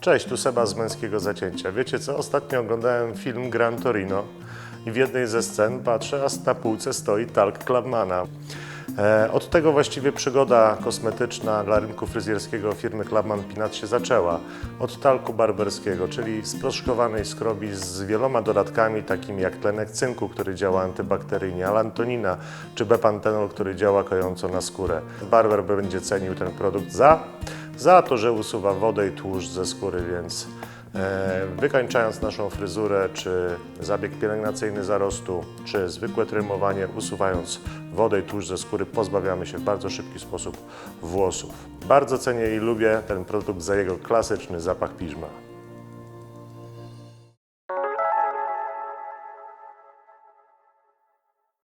Cześć, tu Seba z Męskiego Zacięcia. Wiecie co? Ostatnio oglądałem film Gran Torino i w jednej ze scen patrzę, a na półce stoi talk Clubmana. E, Od tego właściwie przygoda kosmetyczna dla rynku fryzjerskiego firmy Clubman Pinat się zaczęła. Od talku barberskiego, czyli sproszkowanej skrobi z wieloma dodatkami, takimi jak tlenek cynku, który działa antybakteryjnie, alantonina czy bepantenol, który działa kojąco na skórę. Barber będzie cenił ten produkt za, za to, że usuwa wodę i tłuszcz ze skóry, więc E, Wykańczając naszą fryzurę, czy zabieg pielęgnacyjny zarostu, czy zwykłe trymowanie, usuwając wodę i tłuszcz ze skóry, pozbawiamy się w bardzo szybki sposób włosów. Bardzo cenię i lubię ten produkt za jego klasyczny zapach piżma.